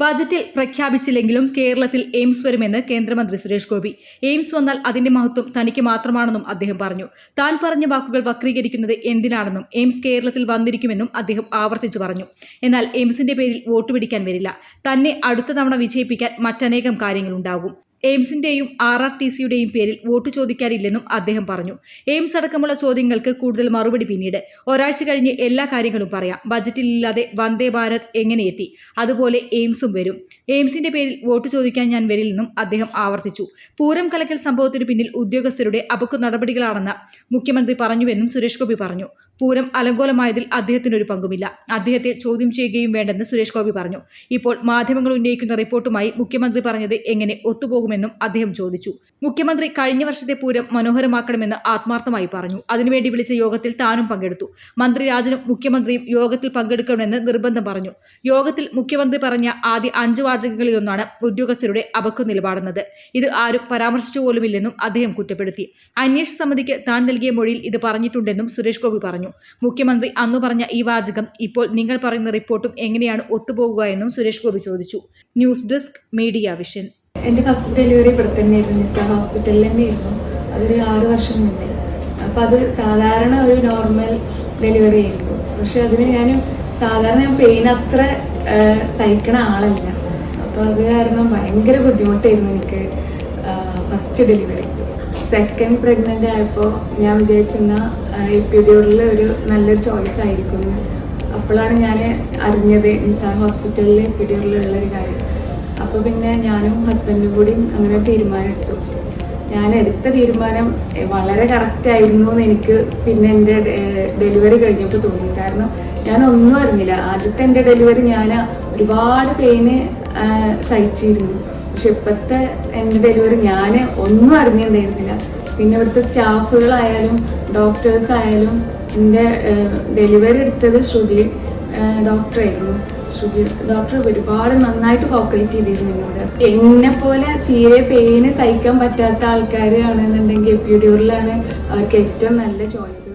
ബജറ്റിൽ പ്രഖ്യാപിച്ചില്ലെങ്കിലും കേരളത്തിൽ എയിംസ് വരുമെന്ന് കേന്ദ്രമന്ത്രി സുരേഷ് ഗോപി. എയിംസ് വന്നാൽ അതിന്റെ മഹത്വം തനിക്ക് മാത്രമാണെന്നും അദ്ദേഹം പറഞ്ഞു. താൻ പറഞ്ഞ വാക്കുകൾ വക്രീകരിക്കുന്നത് എന്തിനാണെന്നും എയിംസ് കേരളത്തിൽ വന്നിരിക്കുമെന്നും അദ്ദേഹം ആവർത്തിച്ചു പറഞ്ഞു. എന്നാൽ എയിംസിന്റെ പേരിൽ വോട്ട് പിടിക്കാൻ വരില്ല. തന്നെ അടുത്ത തവണ വിജയിപ്പിക്കാൻ മറ്റനേകം കാര്യങ്ങളുണ്ടാകും എയിംസിന്റെയും ആർ ആർ ടി സിയുടെയും പേരിൽ വോട്ട് ചോദിക്കാനില്ലെന്നും അദ്ദേഹം പറഞ്ഞു. എയിംസ് അടക്കമുള്ള ചോദ്യങ്ങൾക്ക് കൂടുതൽ മറുപടി പിന്നീട്. ഒരാഴ്ച കഴിഞ്ഞ് എല്ലാ കാര്യങ്ങളും പറയാം. ബജറ്റിൽ ഇല്ലാതെ വന്ദേ ഭാരത് എങ്ങനെ എത്തി? അതുപോലെ എയിംസും വരും. എയിംസിന്റെ പേരിൽ വോട്ട് ചോദിക്കാൻ ഞാൻ വരില്ലെന്നും അദ്ദേഹം ആവർത്തിച്ചു. പൂരം കലക്കൽ സംഭവത്തിന് പിന്നിൽ ഉദ്യോഗസ്ഥരുടെ അപക്ക നടപടികളാണെന്ന് മുഖ്യമന്ത്രി പറഞ്ഞുവെന്നും സുരേഷ് ഗോപി പറഞ്ഞു. പൂരം അലങ്കോലമായതിൽ അദ്ദേഹത്തിനൊരു പങ്കുമില്ല. അദ്ദേഹത്തെ ചോദ്യം ചെയ്യുകയും വേണ്ടെന്ന് സുരേഷ് ഗോപി പറഞ്ഞു. ഇപ്പോൾ മാധ്യമങ്ങൾ ഉന്നയിക്കുന്ന റിപ്പോർട്ടുമായി മുഖ്യമന്ത്രി പറഞ്ഞത് എങ്ങനെ ഒത്തുപോകുമെന്നും അദ്ദേഹം ചോദിച്ചു. മുഖ്യമന്ത്രി കഴിഞ്ഞ വർഷത്തെ പൂരം മനോഹരമാക്കണമെന്ന് ആത്മാർത്ഥമായി പറഞ്ഞു. അതിനുവേണ്ടി വിളിച്ച യോഗത്തിൽ താനും പങ്കെടുത്തു. മന്ത്രി രാജനും മുഖ്യമന്ത്രിയും യോഗത്തിൽ പങ്കെടുക്കണമെന്ന് നിർബന്ധം പറഞ്ഞു. യോഗത്തിൽ മുഖ്യമന്ത്രി പറഞ്ഞ ആദ്യ അഞ്ച് വാചകങ്ങളിലൊന്നാണ് ഉദ്യോഗസ്ഥരുടെ അപക്കു നിലപാടുന്നത്. ഇത് ആരും പരാമർശിച്ചു പോലുമില്ലെന്നും അദ്ദേഹം കുറ്റപ്പെടുത്തി. അന്വേഷണ സമിതിക്ക് താൻ നൽകിയ മൊഴിയിൽ ഇത് പറഞ്ഞിട്ടുണ്ടെന്നും സുരേഷ് ഗോപി പറഞ്ഞു. മുഖ്യമന്ത്രി അന്ന് പറഞ്ഞ ഈ വാചകം ഇപ്പോൾ നിങ്ങൾ പറയുന്ന റിപ്പോർട്ടും എങ്ങനെയാണ് ഒത്തുപോകുക എന്നും സുരേഷ് ഗോപി ചോദിച്ചു. News desk media vision. എന്റെ ഫസ്റ്റ് ഡെലിവറി ഇവിടെ തന്നെയായിരുന്നു. നിസ ഹോസ്പിറ്റലിൽ തന്നെയായിരുന്നു. അതൊരു ആറ് വർഷം മുന്നേ. അപ്പോൾ അത് സാധാരണ ഒരു നോർമൽ ഡെലിവറി ആയിരുന്നു. പക്ഷെ അതിന് ഞാൻ സാധാരണ ഞാൻ പെയിൻ അത്ര സഹിക്കണ ആളല്ല. അപ്പോൾ അത് കാരണം ഭയങ്കര ബുദ്ധിമുട്ടായിരുന്നു എനിക്ക് ഫസ്റ്റ് ഡെലിവറി സെക്കൻഡ് പ്രഗ്നന്റ് ആയപ്പോൾ ഞാൻ വിചാരിച്ചിരുന്ന എപ്പിഡ്യൂറിൽ ഒരു നല്ലൊരു ചോയ്സ് ആയിരിക്കും. അപ്പോഴാണ് ഞാൻ അറിഞ്ഞത് നിസാർ ഹോസ്പിറ്റലിൽ എപ്പിഡ്യൂറിലുള്ളൊരു കാര്യം. അപ്പോൾ പിന്നെ ഞാനും ഹസ്ബൻഡും കൂടി അങ്ങനെ തീരുമാനമെടുത്തു. ഞാൻ എടുത്ത തീരുമാനം വളരെ കറക്റ്റ് ആയിരുന്നു എന്ന് എനിക്ക് പിന്നെ എന്റെ ഡെലിവറി കഴിഞ്ഞപ്പോൾ തോന്നി. കാരണം ഞാൻ ഒന്നും അറിഞ്ഞില്ല. ആദ്യത്തെ എന്റെ ഡെലിവറി ഞാൻ ഒരുപാട് പെയിന് സഹിച്ചിരുന്നു. പക്ഷെ ഇപ്പോഴത്തെ എന്റെ ഡെലിവറി ഞാൻ ഒന്നും അറിഞ്ഞിട്ടുണ്ടായിരുന്നില്ല. പിന്നെ ഇവിടുത്തെ സ്റ്റാഫുകളായാലും ഡോക്ടേഴ്സ് ആയാലും എന്റെ ഡെലിവറി എടുത്തത് ശ്രുതി ഡോക്ടറായിരുന്നു ശ്രുതി ഡോക്ടർ ഒരുപാട് നന്നായിട്ട് കോപ്പറേറ്റ് ചെയ്തിരുന്നു എന്നോട്. എന്നെ പോലെ തീരെ പെയിന് സഹിക്കാൻ പറ്റാത്ത ആൾക്കാരാണെന്നുണ്ടെങ്കിൽ എപ്പിഡ്യൂറിലാണ് അവർക്ക് ഏറ്റവും നല്ല ചോയ്സ്